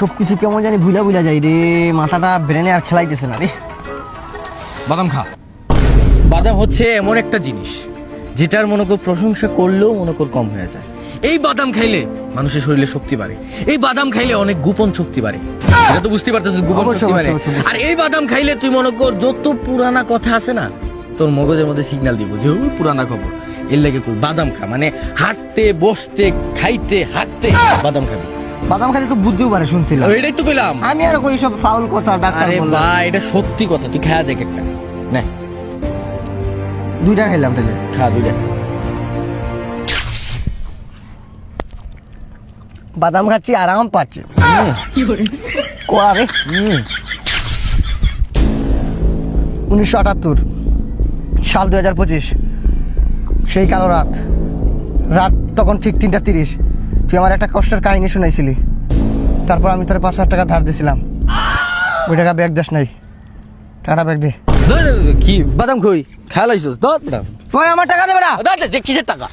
সব কিছু কেমন জানি ভুলা ভুলা যাই রে। মাথাটা ব্রেনে আর খেলাইতেছে না রে। বাদাম খা। বাদাম হচ্ছে এমন একটা জিনিস যেটার মনে কর প্রশংসা করলেও মনে কর কম হয়ে যায়। এই বাদাম খাইলে মানুষের শরীরে শক্তি বাড়ে। এই বাদাম খাইলে অনেক গোপন শক্তি বাড়ে। এটা তো বুঝতে পারতেছিস গোপন শক্তি বাড়ে। আর এই বাদাম খাইলে তুই মনে কর যত পুরানা কথা আছে না তোর মগজের মধ্যে সিগন্যাল দিব যে ওই পুরানা খবর। এর লাগে বাদাম খা। মানে হাঁটতে বসতে খাইতে হাঁটতে বাদাম খাবি। বাদাম খালি তো বুঝতেও পারে শুনছিলাম। এটাই তো কইলাম। আমি আর কই সব ফাউল কথা ডাক্তার আরে। বা এটা সত্যি কথা তুই খায়া দেখ একটা। না। দুইটা খাইলাম তাহলে। খা দুইটা। বাদাম খাচ্ছি আরাম পাচ্ছি। হুম, কোয়া রে? উনিশশো আটাত্তর সাল দুই হাজার পঁচিশ সেই কালো রাত। রাত তখন ঠিক তিনটা তিরিশ। তুই আমার একটা কষ্টের কাহিনী শুনাইছিলি। তারপর আমি তোর পাঁচ হাজার টাকা ধার দিয়েছিলাম ওই টাকা ব্যাগ দেশ নাই। টাকা ব্যাগ দে। কি? বাদাম কই? খেয়াল আইসস দত ওই আমার টাকা দে বেটা। কিসের টাকা?